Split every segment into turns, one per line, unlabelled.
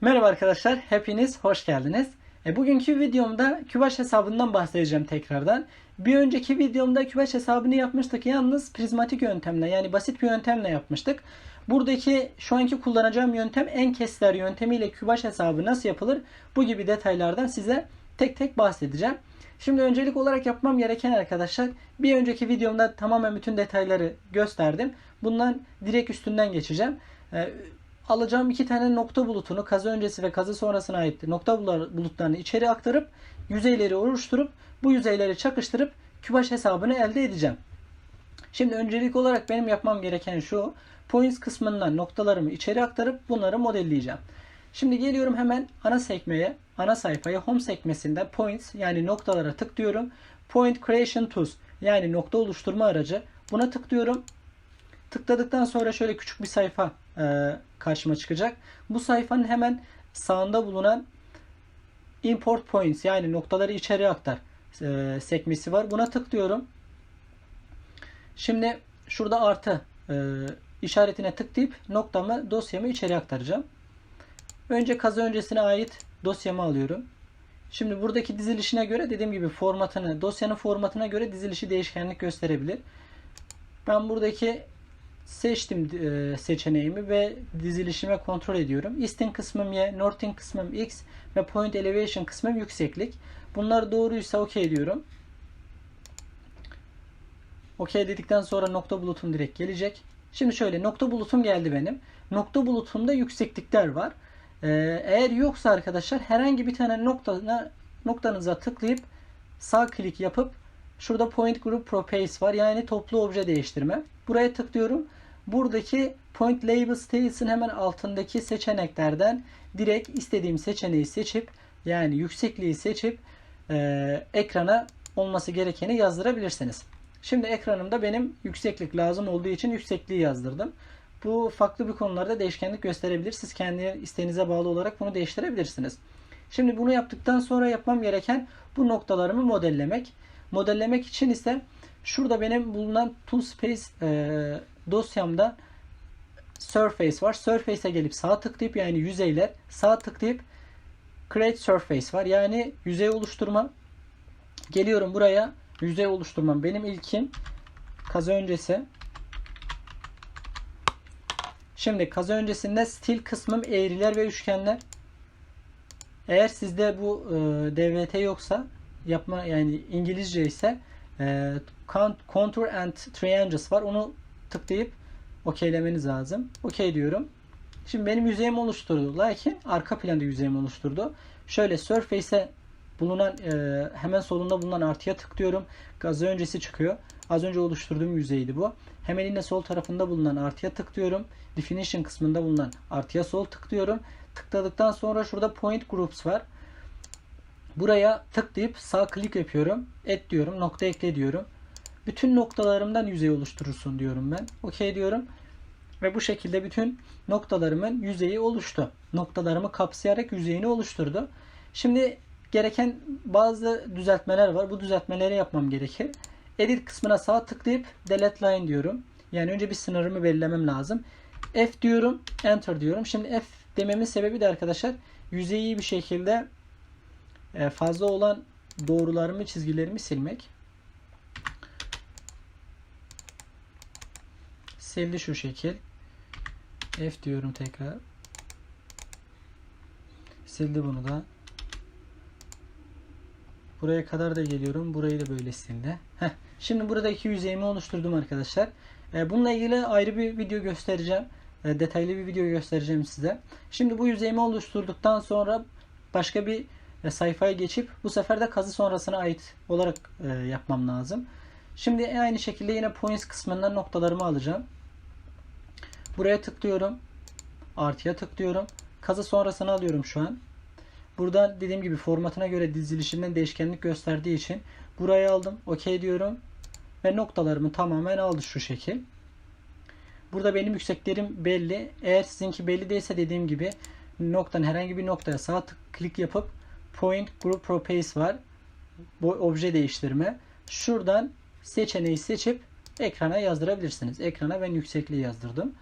Merhaba arkadaşlar, hepiniz hoş geldiniz. E, bugünkü videomda Kübaş hesabından bahsedeceğim tekrardan. Bir önceki videomda Kübaş hesabını yapmıştık yalnız prizmatik yöntemle yani basit bir yöntemle yapmıştık. Buradaki şu anki kullanacağım yöntem en kesler yöntemiyle Kübaş hesabı nasıl yapılır bu gibi detaylardan size tek tek bahsedeceğim. Şimdi öncelik olarak yapmam gereken arkadaşlar bir önceki videomda tamamen bütün detayları gösterdim. Bundan direkt üstünden geçeceğim. E, alacağım iki tane nokta bulutunu kazı öncesi ve kazı sonrasına ait nokta bulutlarını içeri aktarıp yüzeyleri oluşturup bu yüzeyleri çakıştırıp kübaş hesabını elde edeceğim. Şimdi öncelik olarak benim yapmam gereken şu. Points kısmından noktalarımı içeri aktarıp bunları modelleyeceğim. Şimdi geliyorum hemen ana sekmeye, ana sayfaya home sekmesinde points yani noktalara tıklıyorum. Point creation tools yani nokta oluşturma aracı. Buna tıklıyorum. Tıkladıktan sonra şöyle küçük bir sayfa e, karşıma çıkacak. Bu sayfanın hemen sağında bulunan import points yani noktaları içeri aktar e, sekmesi var. Buna tıklıyorum. Şimdi şurada artı e, işaretine tıklayıp noktamı dosyamı içeri aktaracağım. Önce kazı öncesine ait dosyamı alıyorum. Şimdi buradaki dizilişine göre dediğim gibi formatını, dosyanın formatına göre dizilişi değişkenlik gösterebilir. Ben buradaki seçtim e, seçeneğimi ve dizilişime kontrol ediyorum. Easting kısmım Y, Northing kısmım X ve Point Elevation kısmım yükseklik. Bunlar doğruysa OK diyorum. OK dedikten sonra nokta bulutum direkt gelecek. Şimdi şöyle nokta bulutum geldi benim. Nokta bulutumda yükseklikler var. Ee, eğer yoksa arkadaşlar herhangi bir tane noktana, noktanıza tıklayıp sağ klik yapıp şurada Point Group Properties var. Yani toplu obje değiştirme. Buraya tıklıyorum. Buradaki Point Label Styles hemen altındaki seçeneklerden direkt istediğim seçeneği seçip yani yüksekliği seçip e, ekrana olması gerekeni yazdırabilirsiniz. Şimdi ekranımda benim yükseklik lazım olduğu için yüksekliği yazdırdım. Bu farklı bir konularda değişkenlik gösterebilir. Siz kendi isteğinize bağlı olarak bunu değiştirebilirsiniz. Şimdi bunu yaptıktan sonra yapmam gereken bu noktalarımı modellemek. Modellemek için ise şurada benim bulunan Toolspace e, dosyamda Surface var. Surface'e gelip sağ tıklayıp yani yüzeyler sağ tıklayıp Create Surface var. Yani yüzey oluşturma. Geliyorum buraya yüzey oluşturmam. Benim ilkim kazı öncesi. Şimdi kazı öncesinde stil kısmım eğriler ve üçgenler. Eğer sizde bu e, DVT yoksa yapma yani İngilizce ise e, contour and triangles var. Onu tıklayıp okeylemeniz lazım. Okey diyorum. Şimdi benim yüzeyimi oluşturdu. Lakin arka planda yüzeyimi oluşturdu. Şöyle Surface'e bulunan e, hemen solunda bulunan artıya tıklıyorum. Gazı öncesi çıkıyor. Az önce oluşturduğum yüzeydi bu. Hemen yine sol tarafında bulunan artıya tıklıyorum. Definition kısmında bulunan artıya sol tıklıyorum. Tıkladıktan sonra şurada point groups var. Buraya tıklayıp sağ klik yapıyorum. Et diyorum. Nokta ekle diyorum. Bütün noktalarımdan yüzey oluşturursun diyorum ben. Okey diyorum. Ve bu şekilde bütün noktalarımın yüzeyi oluştu. Noktalarımı kapsayarak yüzeyini oluşturdu. Şimdi gereken bazı düzeltmeler var. Bu düzeltmeleri yapmam gerekir. Edit kısmına sağ tıklayıp delete line diyorum. Yani önce bir sınırımı belirlemem lazım. F diyorum. Enter diyorum. Şimdi F dememin sebebi de arkadaşlar yüzeyi bir şekilde e, fazla olan doğrularımı, çizgilerimi silmek. Sildi şu şekil. F diyorum tekrar. Sildi bunu da. Buraya kadar da geliyorum. Burayı da böyle sildi. Heh. Şimdi buradaki yüzeyimi oluşturdum arkadaşlar. E, bununla ilgili ayrı bir video göstereceğim. E, detaylı bir video göstereceğim size. Şimdi bu yüzeyimi oluşturduktan sonra başka bir e, sayfaya geçip bu sefer de kazı sonrasına ait olarak e, yapmam lazım. Şimdi aynı şekilde yine points kısmından noktalarımı alacağım. Buraya tıklıyorum. Artıya tıklıyorum. Kazı sonrasını alıyorum şu an. Burada dediğim gibi formatına göre dizilişinden değişkenlik gösterdiği için burayı aldım. OK diyorum. Ve noktalarımı tamamen aldı şu şekil. Burada benim yükseklerim belli. Eğer sizinki belli değilse dediğim gibi noktanın herhangi bir noktaya sağ tık klik yapıp Point Group Properties var. Bu obje değiştirme. Şuradan seçeneği seçip ekrana yazdırabilirsiniz. Ekrana ben yüksekliği yazdırdım.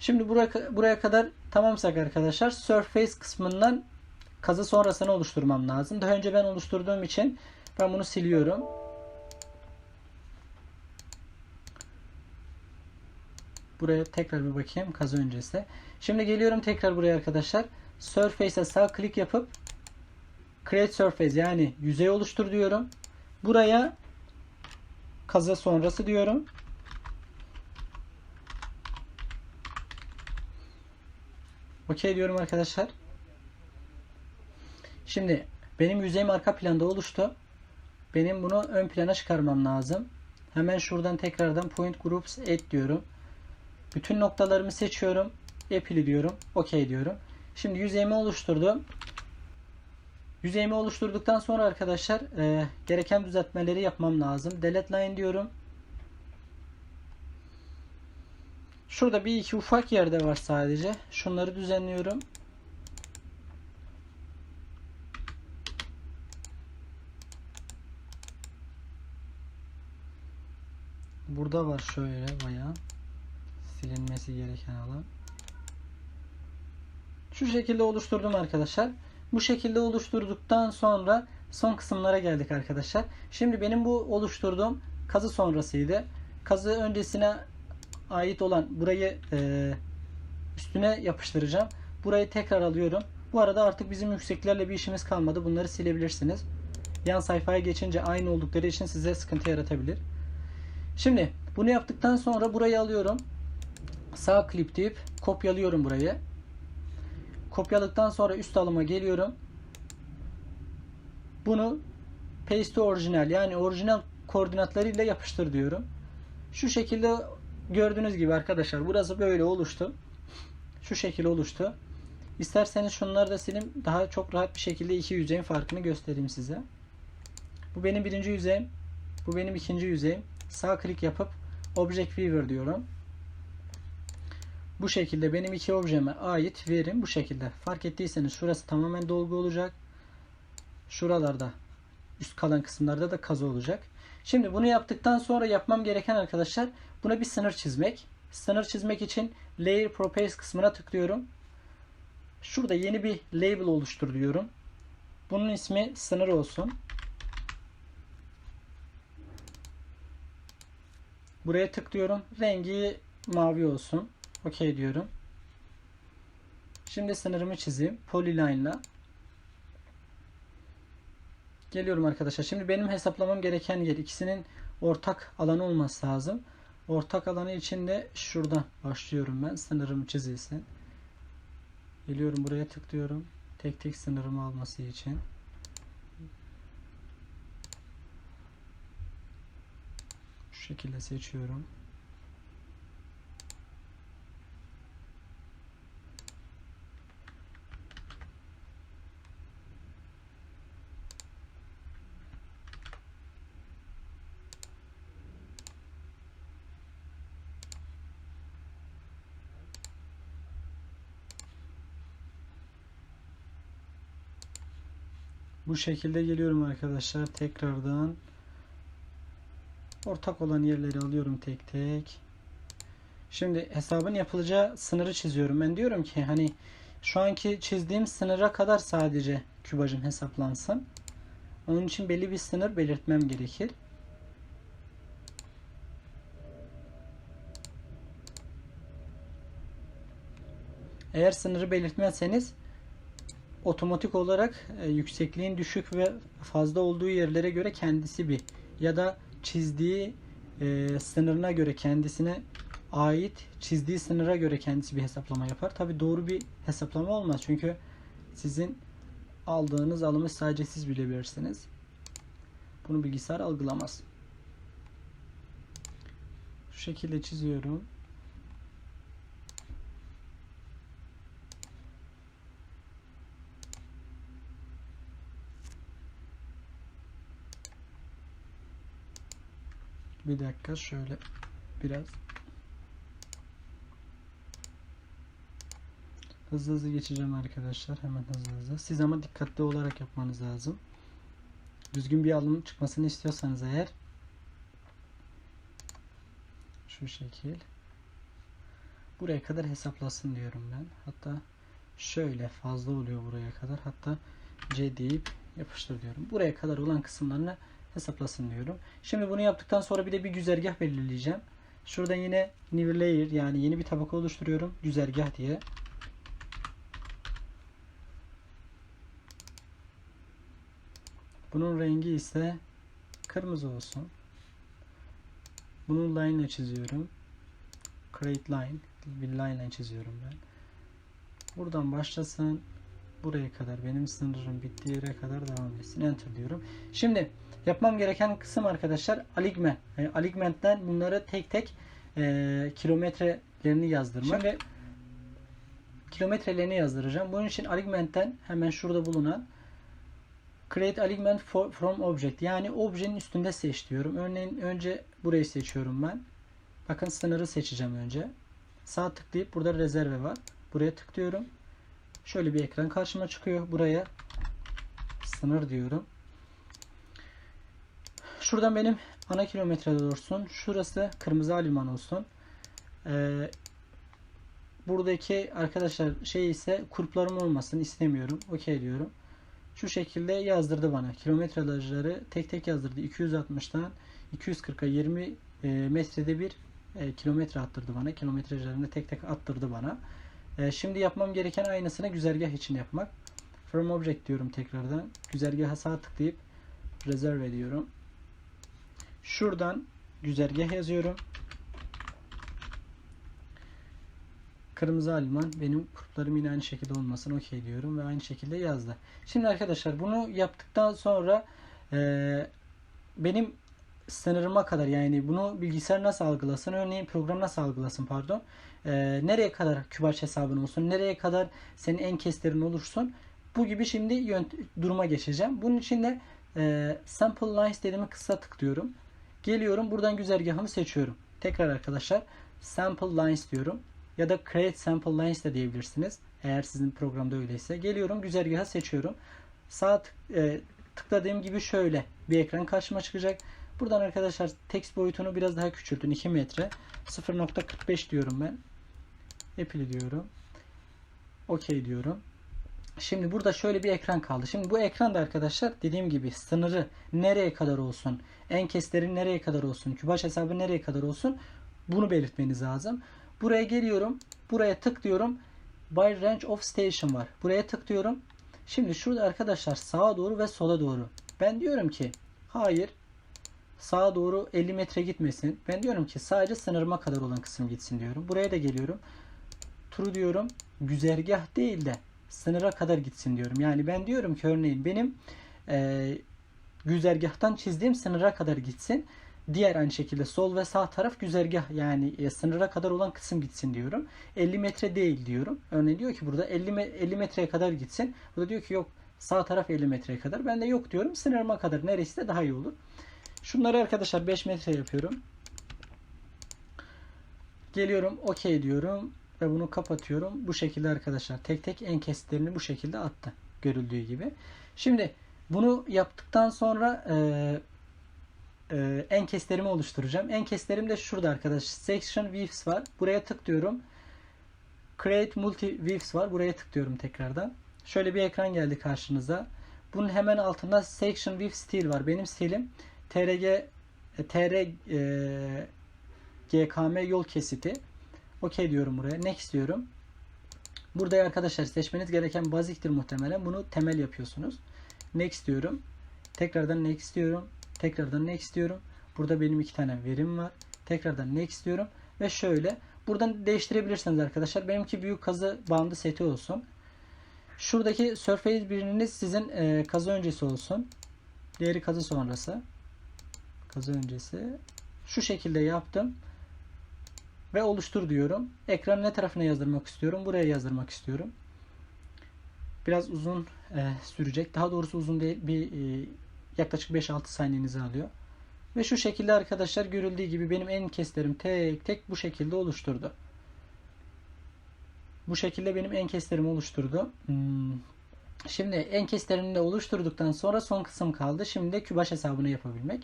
Şimdi buraya, buraya kadar tamamsak arkadaşlar surface kısmından kazı sonrasını oluşturmam lazım. Daha önce ben oluşturduğum için ben bunu siliyorum. Buraya tekrar bir bakayım kazı öncesi. Şimdi geliyorum tekrar buraya arkadaşlar. Surface'e sağ klik yapıp Create Surface yani yüzey oluştur diyorum. Buraya kazı sonrası diyorum. Okey diyorum arkadaşlar. Şimdi benim yüzeyim arka planda oluştu. Benim bunu ön plana çıkarmam lazım. Hemen şuradan tekrardan Point Groups Add diyorum. Bütün noktalarımı seçiyorum. Apply diyorum. OK diyorum. Şimdi yüzeyimi oluşturdum. Yüzeyimi oluşturduktan sonra arkadaşlar e, gereken düzeltmeleri yapmam lazım. Delete line diyorum. Şurada bir iki ufak yerde var sadece. Şunları düzenliyorum. Burada var şöyle bayağı silinmesi gereken alan. Şu şekilde oluşturdum arkadaşlar. Bu şekilde oluşturduktan sonra son kısımlara geldik arkadaşlar. Şimdi benim bu oluşturduğum kazı sonrasıydı. Kazı öncesine ait olan burayı e, üstüne yapıştıracağım. Burayı tekrar alıyorum. Bu arada artık bizim yükseklerle bir işimiz kalmadı. Bunları silebilirsiniz. Yan sayfaya geçince aynı oldukları için size sıkıntı yaratabilir. Şimdi bunu yaptıktan sonra burayı alıyorum. Sağ klip deyip kopyalıyorum burayı. Kopyaladıktan sonra üst alıma geliyorum. Bunu paste orijinal yani orijinal koordinatlarıyla yapıştır diyorum. Şu şekilde gördüğünüz gibi arkadaşlar burası böyle oluştu. Şu şekilde oluştu. İsterseniz şunları da sileyim. Daha çok rahat bir şekilde iki yüzeyin farkını göstereyim size. Bu benim birinci yüzeyim. Bu benim ikinci yüzeyim. Sağ klik yapıp Object Viewer diyorum. Bu şekilde benim iki objeme ait verim bu şekilde. Fark ettiyseniz şurası tamamen dolgu olacak. Şuralarda üst kalan kısımlarda da kazı olacak. Şimdi bunu yaptıktan sonra yapmam gereken arkadaşlar buna bir sınır çizmek. Sınır çizmek için Layer Properties kısmına tıklıyorum. Şurada yeni bir label oluştur diyorum. Bunun ismi sınır olsun. Buraya tıklıyorum. Rengi mavi olsun. OK diyorum. Şimdi sınırımı çizeyim. Polyline ile. Geliyorum arkadaşlar. Şimdi benim hesaplamam gereken yer ikisinin ortak alanı olması lazım. Ortak alanı için de şuradan başlıyorum ben. Sınırımı çizilsin. Geliyorum buraya tıklıyorum. Tek tek sınırımı alması için. Şu şekilde seçiyorum. Bu şekilde geliyorum arkadaşlar. Tekrardan ortak olan yerleri alıyorum tek tek. Şimdi hesabın yapılacağı sınırı çiziyorum. Ben diyorum ki hani şu anki çizdiğim sınıra kadar sadece kübajım hesaplansın. Onun için belli bir sınır belirtmem gerekir. Eğer sınırı belirtmezseniz otomatik olarak e, yüksekliğin düşük ve fazla olduğu yerlere göre kendisi bir ya da çizdiği e, sınırına göre kendisine ait çizdiği sınıra göre kendisi bir hesaplama yapar. Tabi doğru bir hesaplama olmaz çünkü sizin aldığınız alımı sadece siz bilebilirsiniz. Bunu bilgisayar algılamaz. Şu şekilde çiziyorum. Bir dakika şöyle biraz hızlı hızlı geçeceğim arkadaşlar. Hemen hızlı hızlı. Siz ama dikkatli olarak yapmanız lazım. Düzgün bir alım çıkmasını istiyorsanız eğer şu şekil Buraya kadar hesaplasın diyorum ben. Hatta şöyle fazla oluyor buraya kadar. Hatta C deyip yapıştır diyorum. Buraya kadar olan kısımlarını hesaplasın diyorum. Şimdi bunu yaptıktan sonra bir de bir güzergah belirleyeceğim. Şuradan yine new layer yani yeni bir tabaka oluşturuyorum. Güzergah diye. Bunun rengi ise kırmızı olsun. Bunun line ile çiziyorum. Create line. Bir line ile çiziyorum ben. Buradan başlasın. Buraya kadar benim sınırım bittiği yere kadar devam etsin. Enter diyorum. Şimdi yapmam gereken kısım arkadaşlar aligment. Yani aligmentten bunları tek tek e, kilometrelerini yazdırmak. Şimdi kilometrelerini yazdıracağım. Bunun için aligmentten hemen şurada bulunan Create alignment for, from object. Yani objenin üstünde seç diyorum. Örneğin önce burayı seçiyorum ben. Bakın sınırı seçeceğim önce. Sağ tıklayıp burada rezerve var. Buraya tıklıyorum. Şöyle bir ekran karşıma çıkıyor. Buraya sınır diyorum. Şuradan benim ana kilometre olsun. Şurası kırmızı aliman olsun. Ee, buradaki arkadaşlar şey ise kurplarım olmasın istemiyorum. Okey diyorum. Şu şekilde yazdırdı bana. Kilometreleri tek tek yazdırdı. 260'tan 240'a 20 e, metrede bir e, kilometre attırdı bana. Kilometrelerini tek tek attırdı bana. E, şimdi yapmam gereken aynısını güzergah için yapmak. From Object diyorum tekrardan. Güzergaha sağ tıklayıp Reserve ediyorum. Şuradan güzergah yazıyorum. Kırmızı aliman benim kurtlarım yine aynı şekilde olmasın okey diyorum ve aynı şekilde yazdı. Şimdi arkadaşlar bunu yaptıktan sonra e, benim sınırıma kadar yani bunu bilgisayar nasıl algılasın örneğin program nasıl algılasın pardon e, nereye kadar kübaç hesabın olsun nereye kadar senin en kestirin olursun bu gibi şimdi yönt duruma geçeceğim. Bunun için de e, sample lines dediğimi kısa tıklıyorum. Geliyorum buradan güzergahımı seçiyorum. Tekrar arkadaşlar sample lines diyorum ya da create sample lines de diyebilirsiniz. Eğer sizin programda öyleyse. Geliyorum güzergahı seçiyorum. Sağ tık, e, tıkladığım gibi şöyle bir ekran karşıma çıkacak. Buradan arkadaşlar text boyutunu biraz daha küçültün. 2 metre. 0.45 diyorum ben. Apply diyorum. OK diyorum. Şimdi burada şöyle bir ekran kaldı. Şimdi bu ekranda arkadaşlar dediğim gibi sınırı nereye kadar olsun, en keslerin nereye kadar olsun, kübaş hesabı nereye kadar olsun bunu belirtmeniz lazım. Buraya geliyorum. Buraya tıklıyorum. By range of station var. Buraya tıklıyorum. Şimdi şurada arkadaşlar sağa doğru ve sola doğru. Ben diyorum ki hayır sağa doğru 50 metre gitmesin. Ben diyorum ki sadece sınırıma kadar olan kısım gitsin diyorum. Buraya da geliyorum. True diyorum. Güzergah değil de sınıra kadar gitsin diyorum. Yani ben diyorum ki örneğin benim e, güzergahtan çizdiğim sınıra kadar gitsin. Diğer aynı şekilde sol ve sağ taraf güzergah yani e, sınıra kadar olan kısım gitsin diyorum. 50 metre değil diyorum. Örneğin diyor ki burada 50, 50 metreye kadar gitsin. Burada diyor ki yok sağ taraf 50 metreye kadar. Ben de yok diyorum. Sınırıma kadar neresi de daha iyi olur. Şunları arkadaşlar 5 metre yapıyorum. Geliyorum okey diyorum ve bunu kapatıyorum. Bu şekilde arkadaşlar tek tek en kesitlerini bu şekilde attı. Görüldüğü gibi. Şimdi bunu yaptıktan sonra eee e, en oluşturacağım. En keslerim de şurada arkadaşlar. Section Views var. Buraya tıklıyorum. Create Multi Views var. Buraya tıklıyorum tekrardan. Şöyle bir ekran geldi karşınıza. Bunun hemen altında Section View Style var. Benim stilim TRG e, TR e, GKM yol kesiti. OK diyorum buraya. Next diyorum. Burada arkadaşlar seçmeniz gereken basic'tir muhtemelen. Bunu temel yapıyorsunuz. Next diyorum. Tekrardan next diyorum. Tekrardan next diyorum. Burada benim iki tane verim var. Tekrardan next diyorum. Ve şöyle. Buradan değiştirebilirsiniz arkadaşlar. Benimki büyük kazı bandı seti olsun. Şuradaki surface biriniz sizin e, kazı öncesi olsun. Diğeri kazı sonrası. Kazı öncesi. Şu şekilde yaptım. Ve oluştur diyorum. Ekranın ne tarafına yazdırmak istiyorum? Buraya yazdırmak istiyorum. Biraz uzun e, sürecek. Daha doğrusu uzun değil. Bir e, yaklaşık 5-6 saniyenizi alıyor. Ve şu şekilde arkadaşlar görüldüğü gibi benim en keslerim tek tek bu şekilde oluşturdu. Bu şekilde benim en keslerimi oluşturdu. Hmm. Şimdi en keslerini de oluşturduktan sonra son kısım kaldı. Şimdi de kübaş hesabını yapabilmek.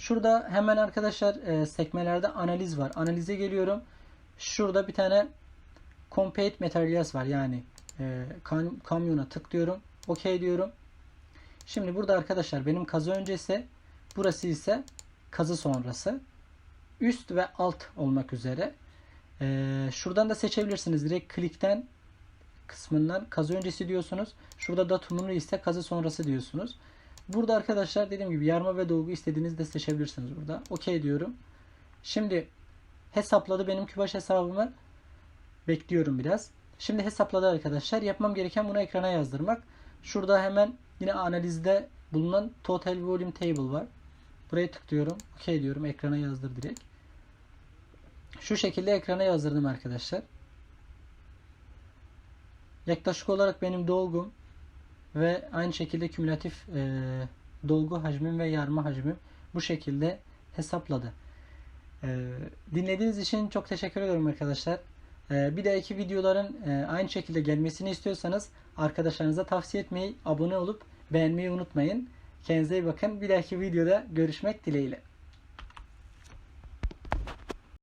Şurada hemen arkadaşlar e, sekmelerde analiz var. Analize geliyorum. Şurada bir tane Compare Materials var yani e, kam- kamyona tıklıyorum. OK diyorum. Şimdi burada arkadaşlar benim kazı öncesi burası ise kazı sonrası. Üst ve alt olmak üzere. E, şuradan da seçebilirsiniz. Direkt klikten kısmından kazı öncesi diyorsunuz. Şurada datumunu ise kazı sonrası diyorsunuz. Burada arkadaşlar dediğim gibi yarma ve dolgu istediğinizde seçebilirsiniz burada. OK diyorum. Şimdi hesapladı benim kübaş hesabımı. Bekliyorum biraz. Şimdi hesapladı arkadaşlar. Yapmam gereken bunu ekrana yazdırmak. Şurada hemen yine analizde bulunan Total Volume Table var. Buraya tıklıyorum. OK diyorum. Ekrana yazdır direkt. Şu şekilde ekrana yazdırdım arkadaşlar. Yaklaşık olarak benim dolgum ve aynı şekilde kümülatif e, dolgu hacmim ve yarma hacmim bu şekilde hesapladı. E, dinlediğiniz için çok teşekkür ederim arkadaşlar. E, bir dahaki videoların e, aynı şekilde gelmesini istiyorsanız arkadaşlarınıza tavsiye etmeyi, abone olup beğenmeyi unutmayın. Kendinize iyi bakın. Bir dahaki videoda görüşmek dileğiyle.